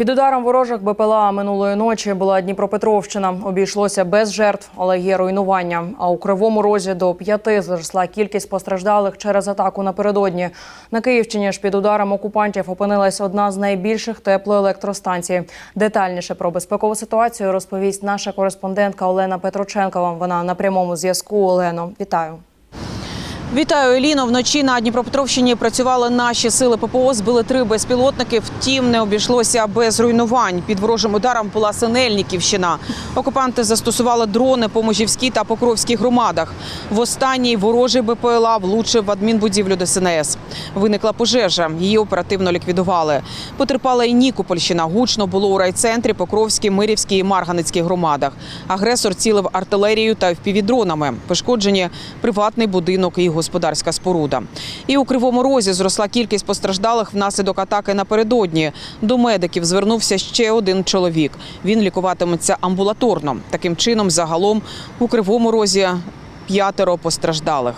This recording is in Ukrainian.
Під ударом ворожих БПЛА минулої ночі була Дніпропетровщина. Обійшлося без жертв, але є руйнування. А у кривому розі до п'яти зросла кількість постраждалих через атаку напередодні. На Київщині ж під ударом окупантів опинилась одна з найбільших теплоелектростанцій. Детальніше про безпекову ситуацію розповість наша кореспондентка Олена Петроченкова. Вона на прямому зв'язку. Олено, вітаю. Вітаю, Еліно. Вночі на Дніпропетровщині працювали наші сили ППО, збили три безпілотники. Втім, не обійшлося без руйнувань. Під ворожим ударом була Синельниківщина. Окупанти застосували дрони по Можівській та Покровській громадах. В останній ворожий БПЛА влучив в адмінбудівлю ДСНС. Виникла пожежа. Її оперативно ліквідували. Потерпала і Нікопольщина. Гучно було у райцентрі, Покровській, Мирівській і Марганицькій громадах. Агресор цілив артилерією та впівдронами. Пошкоджені приватний будинок і господарська споруда. І у Кривому Розі зросла кількість постраждалих внаслідок атаки напередодні. До медиків звернувся ще один чоловік. Він лікуватиметься амбулаторно. Таким чином, загалом у Кривому Розі п'ятеро постраждалих.